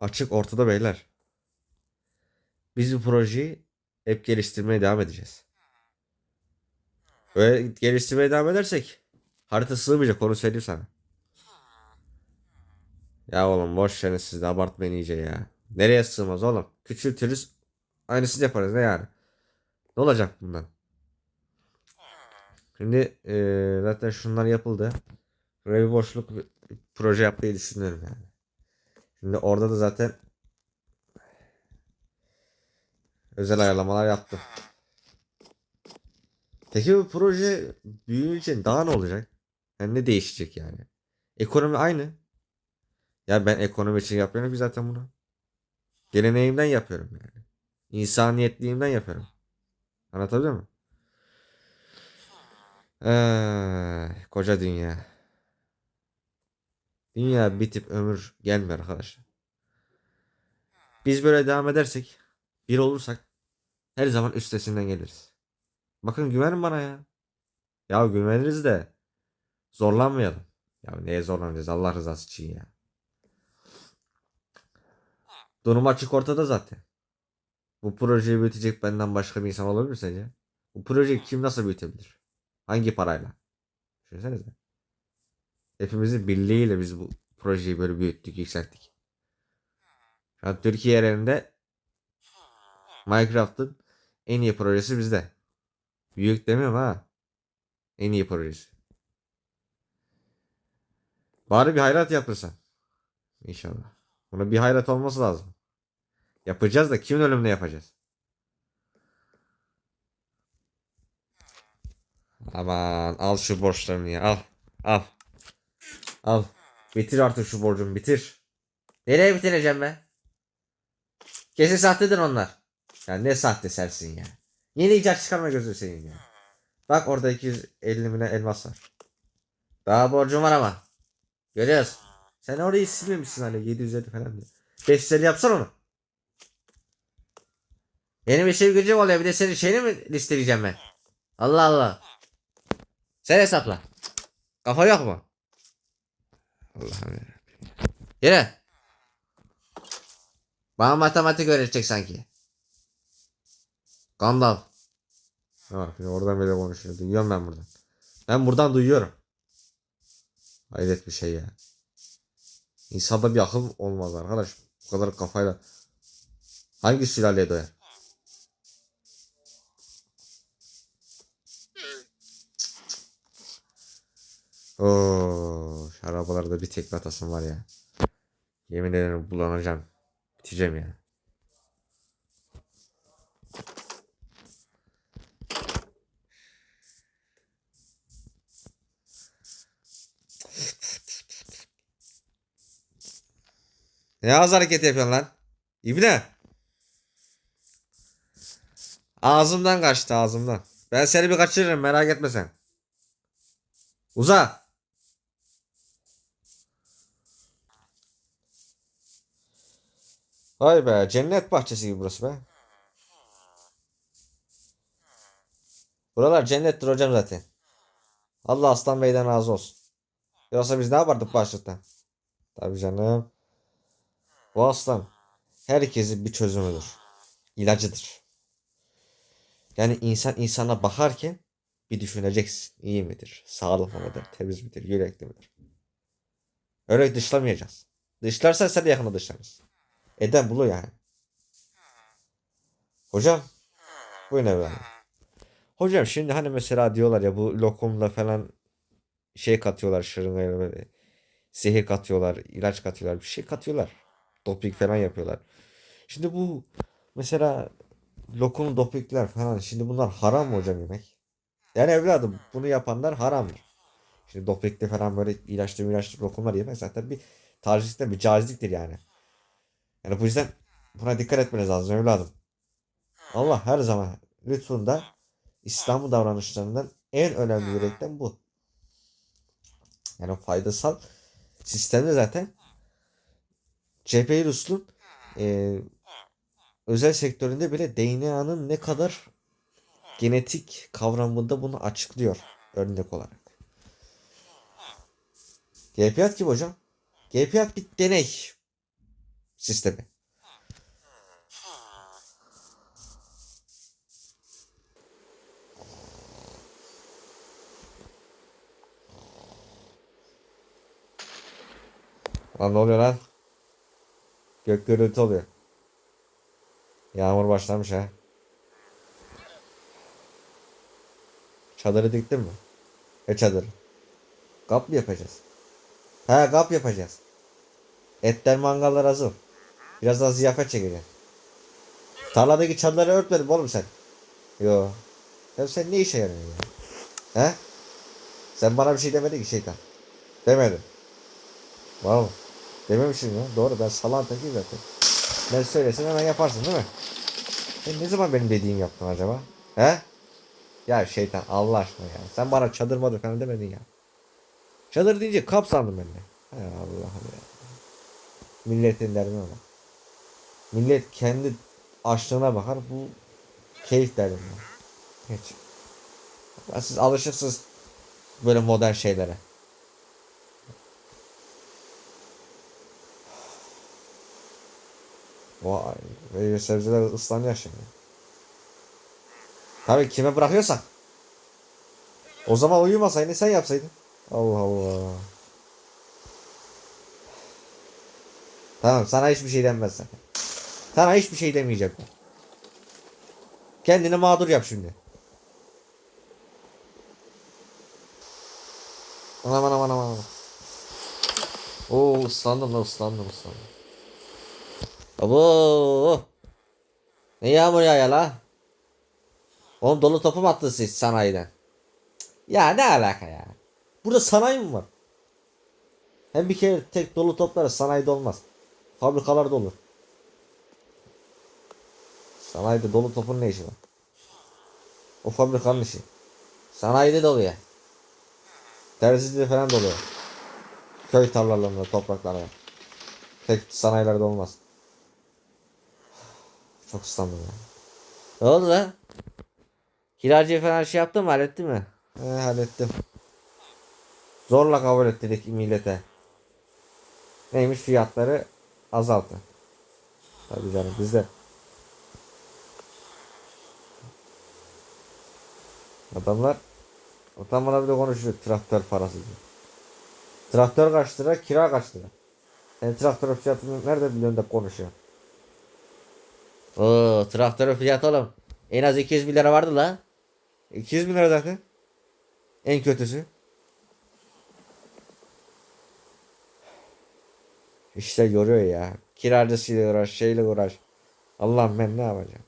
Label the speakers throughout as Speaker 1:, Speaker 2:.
Speaker 1: açık ortada beyler. Biz bu projeyi hep geliştirmeye devam edeceğiz. Böyle geliştirmeye devam edersek harita sığmayacak onu söyleyeyim sana. Ya oğlum boş verin siz de abartmayın iyice ya. Nereye sığmaz oğlum? Küçültürüz aynısını yaparız ne yani? Ne olacak bundan? Şimdi eee, zaten şunlar yapıldı. Buraya boşluk bir proje yapmayı düşünüyorum yani. Şimdi orada da zaten özel ayarlamalar yaptım. Peki bu proje büyüyünce daha ne olacak? Yani ne değişecek yani? Ekonomi aynı. Ya ben ekonomi için yapıyorum ki zaten bunu. Geleneğimden yapıyorum yani. İnsaniyetliğimden yapıyorum. Anlatabiliyor muyum? Ee, koca dünya. Dünya bitip ömür gelmiyor arkadaşlar. Biz böyle devam edersek, bir olursak her zaman üstesinden geliriz. Bakın güvenin bana ya. Ya güveniriz de zorlanmayalım. Ya neye zorlanacağız Allah rızası için ya. Durum açık ortada zaten. Bu projeyi büyütecek benden başka bir insan olabilir mi sence? Bu projeyi kim nasıl büyütebilir? Hangi parayla? Düşünsenize. Hepimizin birliğiyle biz bu projeyi böyle büyüttük, yükselttik. An Türkiye yerinde Minecraft'ın en iyi projesi bizde. Büyük demiyorum ha. En iyi projesi. Bari bir hayrat yapırsan. İnşallah. Buna bir hayrat olması lazım. Yapacağız da kimin ölümüne yapacağız? Aman al şu borçlarını ya al. Al. Al. Bitir artık şu borcunu bitir. Nereye bitireceğim ben? Kesin sahtedir onlar. Ya ne sahte sensin ya. Yeni icat çıkarma gözü senin ya. Bak orada 250 milyon elmas var. Daha borcum var ama. Görüyoruz. Sen orayı silmemişsin hani 750 falan diye. 550 yapsana onu. Benim işim gücüm oluyor bir de senin şeyini mi listeleyeceğim ben? Allah Allah. Sen hesapla. Kafa yok mu? Allah'ım yarabbim. Bana matematik öğretecek sanki. Gandalf. Ha, şimdi oradan böyle konuşuyor. Duyuyorum ben buradan. Ben buradan duyuyorum. Hayret bir şey ya. İnsanda bir akıl olmaz arkadaş. Bu kadar kafayla. Hangi sülaleye doyar? Oo, arabalarda bir tekme atasım var ya. Yemin ederim bulanacağım. Biteceğim ya. Ne az hareket yapıyorsun lan? İbne. Ağzımdan kaçtı ağzımdan. Ben seni bir kaçırırım merak etme sen. Uza. Vay be cennet bahçesi gibi burası be. Buralar cennettir hocam zaten. Allah Aslan Bey'den razı olsun. Yoksa biz ne yapardık başlıkta? Tabii canım. Bu aslan herkesin bir çözümüdür. İlacıdır. Yani insan insana bakarken bir düşüneceksin. İyi midir? Sağlıklı mıdır? Temiz midir? Yürekli midir? Öyle dışlamayacağız. Dışlarsan sen de yakında dışlanırsın. Eden bulu yani. Hocam. Bu ne böyle? Hocam şimdi hani mesela diyorlar ya bu lokumla falan şey katıyorlar şırıngaya böyle zehir katıyorlar, ilaç katıyorlar, bir şey katıyorlar. Doping falan yapıyorlar. Şimdi bu mesela lokum dopingler falan şimdi bunlar haram mı hocam yemek? Yani evladım bunu yapanlar haramdır. Şimdi dopingli falan böyle ilaçlı ilaçlı lokumlar yemek zaten bir tercihten bir caizliktir yani. Yani bu yüzden buna dikkat etmeniz lazım evladım. Allah her zaman lütfunda İslam'ın davranışlarından en önemli yürekten bu. Yani faydasal sistemde zaten CPI Rus'un e, özel sektöründe bile DNA'nın ne kadar genetik kavramında bunu açıklıyor örnek olarak. GPAT kim hocam? GPAT bir deney. Sistemi. Lan ne oluyor lan? Gök gürültü oluyor. Yağmur başlamış ha. Çadırı diktin mi? Ne çadırı? Kap mı yapacağız? He kap yapacağız. Etler mangallar hazır. Birazdan ziyafet çekeceğim. Tarladaki çadırları örtmedin oğlum sen. Yo. Ya sen ne işe yarıyorsun ya? He? Sen bana bir şey demedin ki şeytan. Demedin. Var mı? Dememişsin ya. Doğru ben salan tekiyim zaten. Ben söylesin hemen yaparsın değil mi? Sen ne zaman benim dediğimi yaptın acaba? He? Ya şeytan Allah aşkına ya. Sen bana çadır madır demedin ya. Çadır deyince kap sandım ben de. Hay Allah'ım ya. Milletin derdine bak. Millet kendi açlığına bakar. Bu keyif derdim ya. Hiç. Ya siz alışıksınız böyle modern şeylere. Vay. Meyve sebzeler ıslanıyor şimdi. Tabii kime bırakıyorsak. O zaman uyumasaydın sen yapsaydın. Allah Allah. Tamam sana hiçbir şey denmez zaten. Sana hiçbir şey demeyeceğim. ben. Kendini mağdur yap şimdi. Anam anam anam anam. Oo ıslandım lan ıslandım ıslandım. Abo. Ne yağmur yağıyor la? Oğlum dolu topu mu attın siz sanayiden? Ya ne alaka ya? Burada sanayi mi var? Hem bir kere tek dolu topları sanayide olmaz. Fabrikalarda olur. Sanayide dolu topun ne işi var? O fabrikanın işi. Sanayide de oluyor. Terzide falan da oluyor. Köy tarlalarında, topraklarda. Tek sanayilerde olmaz. Çok ıslandım ya. Ne oldu lan? Kiracı falan şey yaptın mı hallettin mi? He hallettim. Zorla kabul ettirdik millete. Neymiş fiyatları azaltı. Tabii canım bizde. Adamlar adamlar bile konuşuyor traktör parası diye. Traktör kaç lira, kira kaç lira? Sen traktör fiyatını nerede biliyorsun da konuşuyorsun? Oo, traktörün fiyatı oğlum. En az 200 bin lira vardı la. 200 bin lira zaten. En kötüsü. İşte yoruyor ya. Kiracısıyla uğraş, şeyle uğraş. Allah'ım ben ne yapacağım?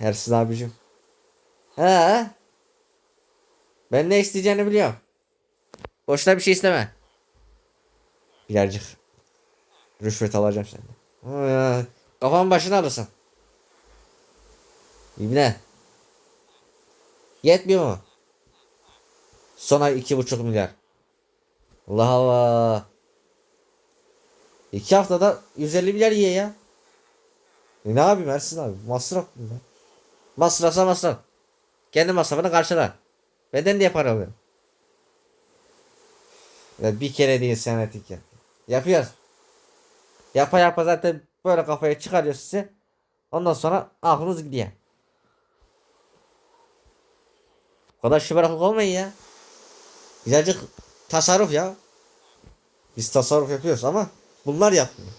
Speaker 1: Ersin abicim. He? Ben ne isteyeceğini biliyorum. Boşuna bir şey isteme. Birazcık rüşvet alacağım senden. Ha, Kafamın başına alırsın. İbne. Yetmiyor mu? Son ay iki buçuk milyar. Allah Allah. İki haftada 150 milyar yiye ya. E ne yapayım Ersin abi? Masraf bunlar. Masrafsa masraf. Kendi masrafını karşıla. Beden diye para alıyor. Ya bir kere değil senetik ya. Yapıyoruz. Yapa yapa zaten böyle kafaya çıkarıyor size. Ondan sonra aklınız gidiyor. O kadar şımarıklık olmayın ya. Birazcık tasarruf ya. Biz tasarruf yapıyoruz ama bunlar yapmıyor.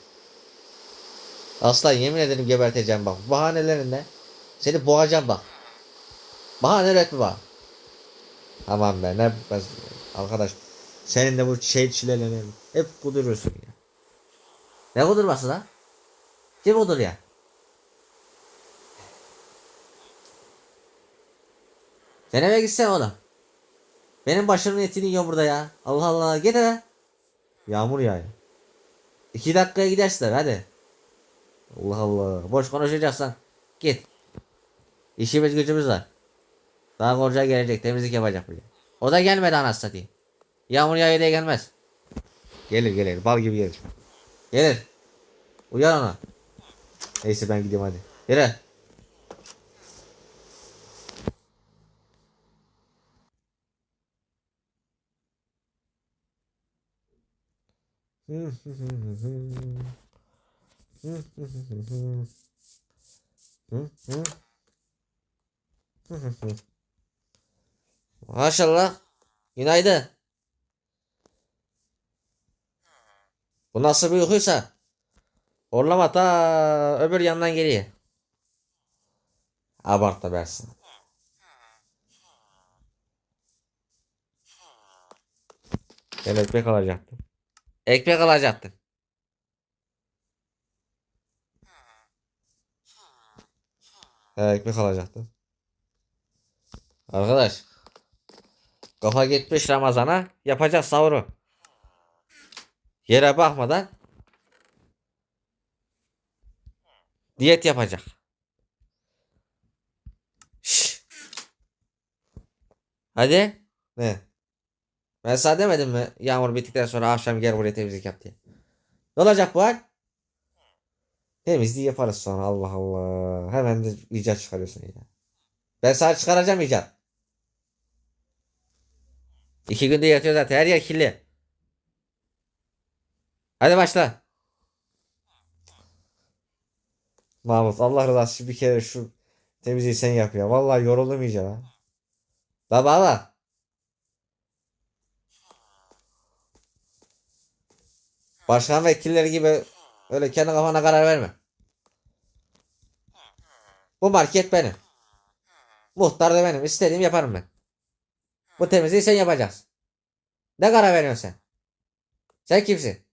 Speaker 1: Aslan yemin ederim geberteceğim bak. Bahanelerinde seni boğacağım bak. Bahane üretme bak. Tamam be ne arkadaş. Senin de bu şey çilelerine hep kuduruyorsun ya. Ne kudurması lan? Kim kudur ya? Sen eve gitsen oğlum. Benim başımın etini yiyor burada ya. Allah Allah git eve. Yağmur yağıyor. İki dakikaya gidersin hadi. Allah Allah. Boş konuşacaksan git. İşimiz gücümüz var. Daha koca gelecek temizlik yapacak bile. O da gelmedi anasını satayım. Yağmur yağıyor diye gelmez. Gelir gelir bal gibi gelir. Gelir. Uyar ona. Neyse ben gidiyorum hadi. Yürü. Maşallah. Günaydın. Bu nasıl bir uykuysa? Orlama ta öbür yandan geliyor. Abartma versin. Ben ekmek alacaktım. Ekmek alacaktım. He, ekmek alacaktım. Arkadaş. Kafa gitmiş Ramazan'a yapacak sahuru. Yere bakmadan diyet yapacak. Şşş. Hadi. Ne? Ben sana demedim mi? Yağmur bittikten sonra akşam gel buraya temizlik yap diye. Ne olacak bu hal? Temizliği yaparız sonra Allah Allah. Hemen de icat çıkarıyorsun ya. Ben sana çıkaracağım icat. İki günde yatıyor zaten. Her yer kirli. Hadi başla. Mahmut Allah rızası için bir kere şu temizliği sen yap ya. Vallahi yoruldum iyice ha. La baba. Başkan vekilleri gibi öyle kendi kafana karar verme. Bu market benim. Muhtar da benim. İstediğimi yaparım ben. Bu temizliği sen yapacaksın. Ne karar veriyorsun sen? Sen kimsin?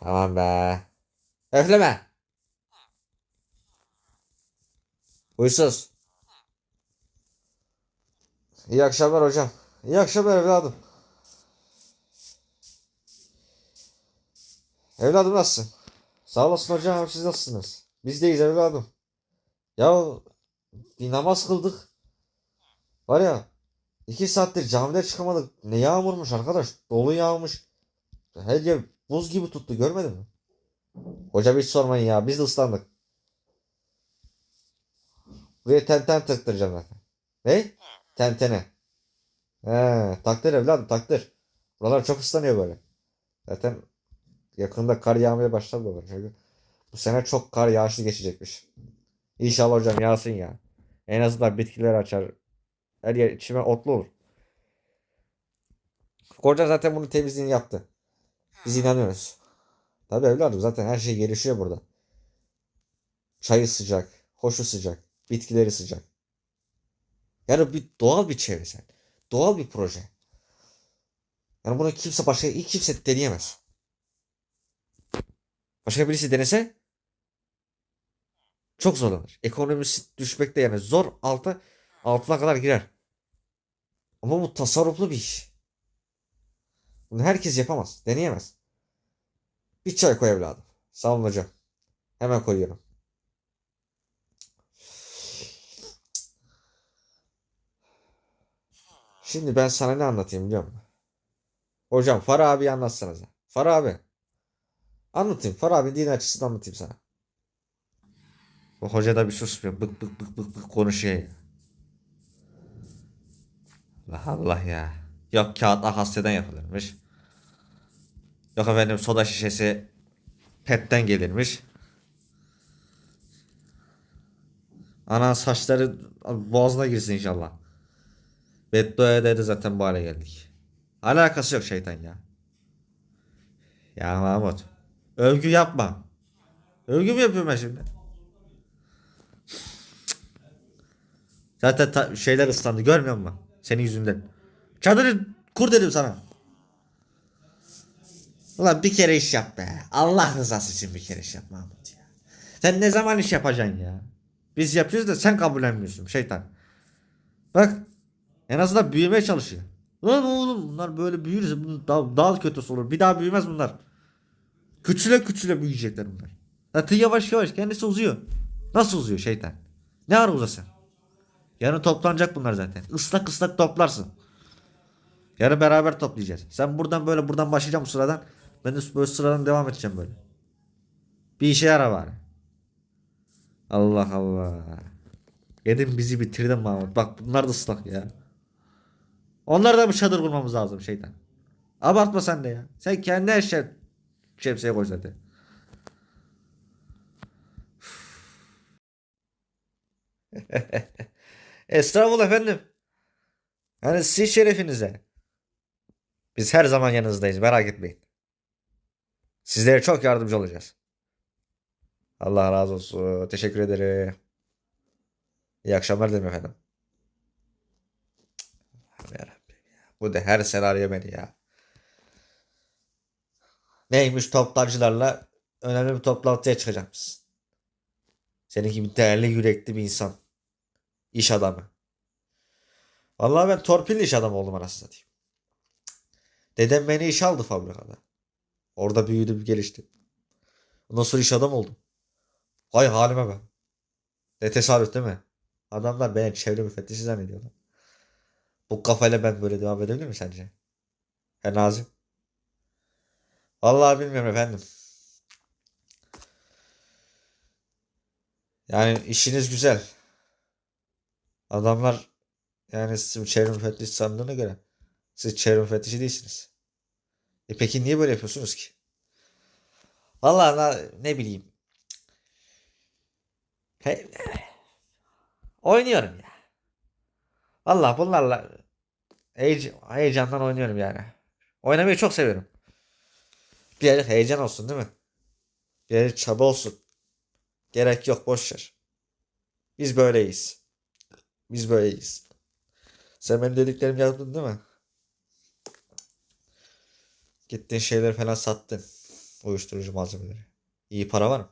Speaker 1: Tamam be. Öfleme. Huysuz. İyi akşamlar hocam. İyi akşamlar evladım. Evladım nasılsın? Sağ olasın hocam. Siz nasılsınız? Biz deyiz evladım. Ya bir namaz kıldık. Var ya iki saattir camide çıkamadık. Ne yağmurmuş arkadaş. Dolu yağmış. Her yer buz gibi tuttu görmedin mi? Hocam hiç sormayın ya. Biz de ıslandık. Buraya tenten tıktıracağım zaten. Ne? Tentene. He, taktır evladım taktır. Buralar çok ıslanıyor böyle. Zaten yakında kar yağmaya başladı böyle. Çünkü bu sene çok kar yağışlı geçecekmiş. İnşallah hocam yağsın ya. En azından bitkiler açar. Her yer içime otlu olur. Koca zaten bunu temizliğini yaptı. Biz inanıyoruz. Tabii evladım zaten her şey gelişiyor burada. Çayı sıcak, hoşu sıcak, bitkileri sıcak. Yani bir doğal bir çevresel. Doğal bir proje. Yani bunu kimse başka ilk kimse deneyemez. Başka birisi denese çok zorlanır. Ekonomisi düşmekte yani zor alta altına kadar girer. Ama bu tasarruflu bir iş. Bunu herkes yapamaz. Deneyemez. Bir çay koy evladım. Sağ olun hocam. Hemen koyuyorum. Şimdi ben sana ne anlatayım biliyor musun? Hocam Farah abi anlatsanıza. Farah abi. Anlatayım. Farah abi din açısından anlatayım sana. Bu hoca da bir susmuyor. Bık bık bık bık bık konuşuyor ya. Allah Allah ya. Yok kağıt ahasyeden yapılırmış. Yok efendim soda şişesi petten gelirmiş. Ana saçları boğazına girsin inşallah. Beddua dedi zaten bu hale geldik. Alakası yok şeytan ya. Ya Mahmut. Övgü yapma. Övgü mü yapıyorum ben şimdi? Zaten şeyler ıslandı görmüyor musun? Senin yüzünden. Çadırı kur dedim sana. Ulan bir kere iş yap be. Allah rızası için bir kere iş yap Mahmut ya. Sen ne zaman iş yapacaksın ya? Biz yapıyoruz da sen kabullenmiyorsun şeytan. Bak en azından büyümeye çalışıyor. Lan oğlum bunlar böyle büyürse bunun daha, daha kötüsü olur. Bir daha büyümez bunlar. Küçüle küçüle büyüyecekler bunlar. Zaten yavaş yavaş kendisi uzuyor. Nasıl uzuyor şeytan? Ne ara uzasın? Yarın toplanacak bunlar zaten. Islak ıslak toplarsın. Yarın beraber toplayacağız. Sen buradan böyle buradan başlayacağım bu sıradan. Ben de böyle sıradan devam edeceğim böyle. Bir işe yara bari. Allah Allah. Yedin bizi bitirdin Mahmut. Bak bunlar da ıslak ya. Onlara da bir çadır kurmamız lazım şeytan. Abartma sen de ya. Sen kendi her şey şemsiye koy zaten. Estağfurullah efendim. Yani siz şerefinize. Biz her zaman yanınızdayız merak etmeyin. Sizlere çok yardımcı olacağız. Allah razı olsun. Teşekkür ederim. İyi akşamlar dilerim efendim. Bu da her senaryo beni ya. Neymiş toptancılarla önemli bir toplantıya çıkacakmışsın. Senin gibi değerli yürekli bir insan. İş adamı. Vallahi ben torpilli iş adamı oldum anasını satayım. Dedem beni işe aldı fabrikada. Orada büyüdüm, geliştim. Ondan sonra iş adam oldum. Vay halime be. Ne tesadüf değil mi? Adamlar beni çevre müfettişi zannediyorlar. Bu kafayla ben böyle devam edebilir mi sence? He Nazım? Vallahi bilmiyorum efendim. Yani işiniz güzel. Adamlar yani sizi çevre müfettişi sandığına göre siz çevre müfettişi değilsiniz. E peki niye böyle yapıyorsunuz ki? Vallahi na- ne bileyim. He- oynuyorum ya. Vallahi bunlarla heyec- heyecandan oynuyorum yani. Oynamayı çok seviyorum. Bir yerde heyecan olsun değil mi? Bir yerde çaba olsun. Gerek yok boş ver. Biz böyleyiz. Biz böyleyiz. Sen benim dediklerimi yaptın değil mi? Gittiğin şeyleri falan sattın. Uyuşturucu malzemeleri. İyi para var mı?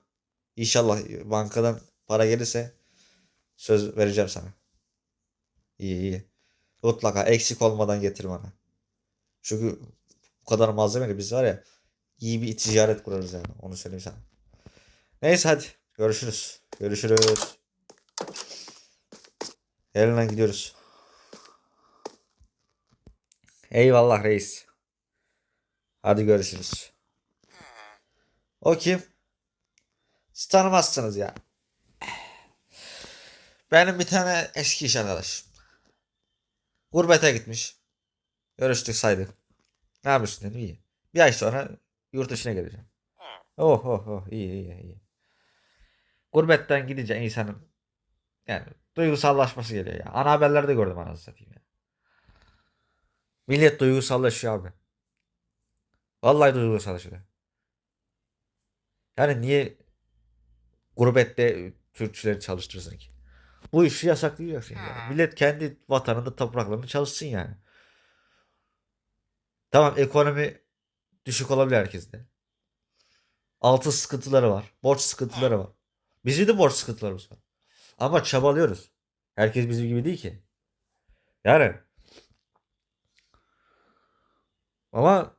Speaker 1: İnşallah bankadan para gelirse söz vereceğim sana. İyi iyi. Mutlaka eksik olmadan getir bana. Çünkü bu kadar malzemeyle biz var ya iyi bir ticaret kurarız yani. Onu söyleyeyim sana. Neyse hadi. Görüşürüz. Görüşürüz. Yarından gidiyoruz. Eyvallah reis. Hadi görüşürüz. O kim? Siz tanımazsınız ya. Benim bir tane eski iş arkadaşım. Gurbete gitmiş. Görüştük saydık. Ne yapıyorsun dedim iyi. Bir ay sonra yurt dışına geleceğim. Oh oh oh iyi iyi iyi. Gurbetten gidince insanın yani duygusallaşması geliyor ya. Ana haberlerde gördüm anasını satayım ya. Millet duygusallaşıyor abi. Vallahi duygusallaşıyor. Yani niye gurbette Türkçüleri çalıştırsın ki? Bu işi yasaklayacaksın yani. Millet kendi vatanında topraklarında çalışsın yani. Tamam ekonomi düşük olabilir herkeste. Altın sıkıntıları var. Borç sıkıntıları var. Bizim de borç sıkıntılarımız var. Ama çabalıyoruz. Herkes bizim gibi değil ki. Yani. Ama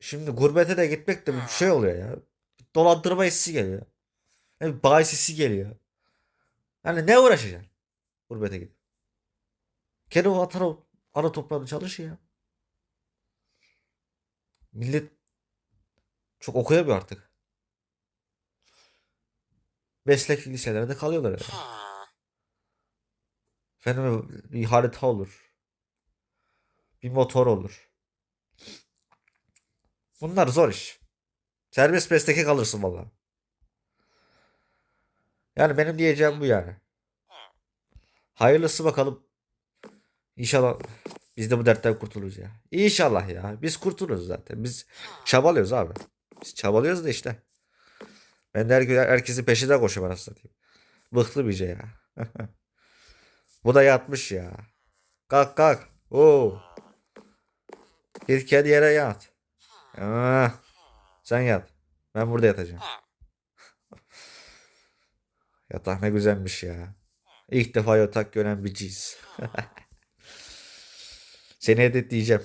Speaker 1: şimdi gurbete de gitmek de bir şey oluyor ya. Dolandırma hissi geliyor. Yani bahis hissi geliyor. Yani ne uğraşacaksın? Gurbete gidip. Kendi o atara, ara toprağında çalışıyor ya. Millet çok okuyamıyor artık. Meslek liselerde kalıyorlar yani. Efendim bir harita olur. Bir motor olur. Bunlar zor iş. Serbest mesleke kalırsın vallahi. Yani benim diyeceğim bu yani. Hayırlısı bakalım. İnşallah biz de bu dertten kurtuluruz ya. İnşallah ya. Biz kurtuluruz zaten. Biz çabalıyoruz abi. Biz çabalıyoruz da işte. Ben de her herkesin peşinden koşuyorum anasını satayım. Bıktım iyice ya. bu da yatmış ya. Kalk kalk. Oo. Git kendi yere yat. Ah, sen yat. Ben burada yatacağım. Yatak ne güzelmiş ya. İlk defa yatak gören bir cins. Seni edetleyeceğim.